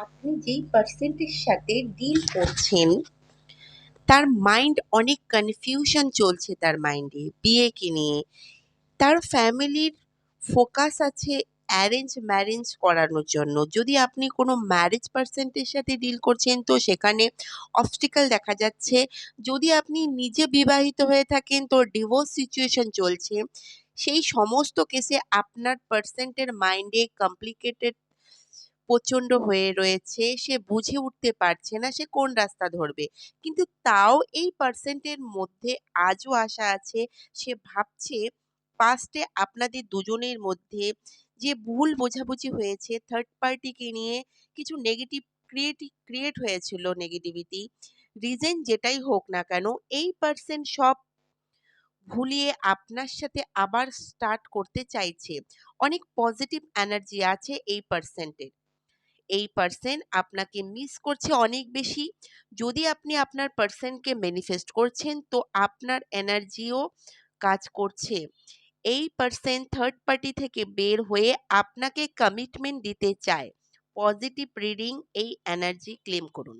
আপনি যেই পার্সেন্টের সাথে ডিল করছেন, তার মাইন্ড অনেক কনফিউশন চলছে তার মাইন্ডে বিয়েকে নিয়ে? তার ফ্যামিলির ফোকাস আছে অ্যারেঞ্জ ম্যারেঞ্জ করানোর জন্য। যদি আপনি কোনো ম্যারেজ পার্সেন্টের সাথে ডিল করছেন, তো সেখানে অবস্টিকাল দেখা যাচ্ছে। যদি আপনি নিজে বিবাহিত হয়ে থাকেন, তো ডিভোর্স সিচুয়েশন চলছে। সেই সমস্ত কেসে আপনার পার্সেন্টের মাইন্ডে কমপ্লিকেটেড প্রচণ্ড হয়ে রয়েছে, সে বুঝে উঠতে পারছে না সে কোন রাস্তা ধরবে। কিন্তু তাও এই পার্সেন্টের মধ্যে আজও আশা আছে, সে ভাবছে পাস্টে আপনাদের দুজনের মধ্যে যে ভুল বোঝাবুঝি হয়েছে থার্ড পার্টিকে নিয়ে কিছু নেগেটিভ ক্রিয়েটি ক্রিয়েট হয়েছিল নেগেটিভিটি রিজন যেটাই হোক না কেন, এই পার্সেন্ট সব ভুলিয়ে আপনার সাথে আবার স্টার্ট করতে চাইছে। অনেক পজিটিভ এনার্জি আছে এই পার্সেন্টের এই পার্সেন আপনাকে মিস করছে অনেক বেশি। যদি আপনি আপনার পার্সেনকে ম্যানিফেস্ট করছেন, তো আপনার এনার্জিও কাজ করছে। এই পার্সেন থার্ড পার্টি থেকে বের হয়ে আপনাকে কমিটমেন্ট দিতে চায়। পজিটিভ রিডিং এই এনার্জি ক্লেম করুন।